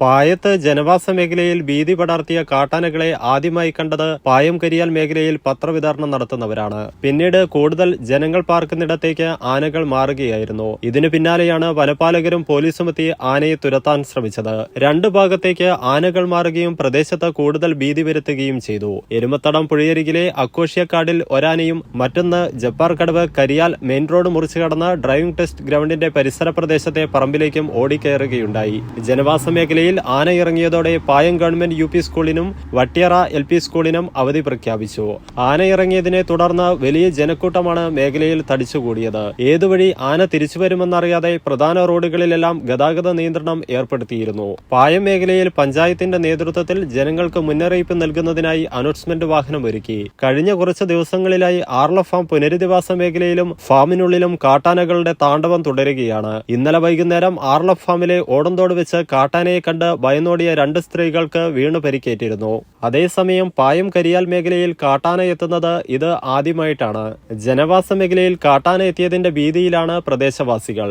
പായത്ത് ജനവാസ മേഖലയിൽ ഭീതി പടർത്തിയ കാട്ടാനകളെ ആദ്യമായി കണ്ടത് പായം കരിയാൽ മേഖലയിൽ പത്രവിതരണം നടത്തുന്നവരാണ്. പിന്നീട് കൂടുതൽ ജനങ്ങൾ പാർക്കുന്നിടത്തേക്ക് ആനകൾ മാറുകയായിരുന്നു. ഇതിനു പിന്നാലെയാണ് വനപാലകരും പോലീസും എത്തി ആനയെ തുരത്താൻ ശ്രമിച്ചത്. രണ്ടു ഭാഗത്തേക്ക് ആനകൾ മാറുകയും പ്രദേശത്ത് കൂടുതൽ ഭീതി വരുത്തുകയും ചെയ്തു. എരുമത്തടം പുഴയരികിലെ അക്കോഷ്യക്കാടിൽ ഒരാനയും മറ്റൊന്ന് ജപ്പാർ കടവ് കരിയാൽ മെയിൻ റോഡ് മുറിച്ചു കടന്ന് ഡ്രൈവിംഗ് ടെസ്റ്റ് ഗ്രൗണ്ടിന്റെ പരിസര പ്രദേശത്തെ പറമ്പിലേക്കും ഓടിക്കയറുകയുണ്ടായി. ജനവാസ മേഖലയിൽ ആന ഇറങ്ങിയതോടെ പായം ഗവൺമെന്റ് യു സ്കൂളിനും വട്ടിയറ എൽ സ്കൂളിനും അവധി പ്രഖ്യാപിച്ചു. ആന ഇറങ്ങിയതിനെ തുടർന്ന് വലിയ ജനക്കൂട്ടമാണ് മേഖലയിൽ തടിച്ചുകൂടിയത്. ഏതുവഴി ആന തിരിച്ചുവരുമെന്നറിയാതെ പ്രധാന റോഡുകളിലെല്ലാം ഗതാഗത നിയന്ത്രണം ഏർപ്പെടുത്തിയിരുന്നു. പായം മേഖലയിൽ പഞ്ചായത്തിന്റെ നേതൃത്വത്തിൽ ജനങ്ങൾക്ക് മുന്നറിയിപ്പ് നൽകുന്നതിനായി അനൗൺസ്മെന്റ് വാഹനം ഒരുക്കി. കഴിഞ്ഞ കുറച്ച് ദിവസങ്ങളിലായി ആർല ഫാം പുനരധിവാസ മേഖലയിലും ഫാമിനുള്ളിലും കാട്ടാനകളുടെ താണ്ഡവം തുടരുകയാണ്. ഇന്നലെ വൈകുന്നേരം ആർല ഫാമിലെ ഓടന്തോട് വെച്ച് കാട്ടാനയെ കണ്ട് ഭയന്നോടിയ രണ്ട് സ്ത്രീകൾക്ക് വീണു പരിക്കേറ്റിരുന്നു. അതേസമയം പായം കരിയാൽ മേഖലയിൽ കാട്ടാന എത്തുന്നത് ഇത് ആദ്യമായിട്ടാണ്. ജനവാസ മേഖലയിൽ കാട്ടാന എത്തിയതിന്റെ ഭീതിയിലാണ് പ്രദേശവാസികൾ.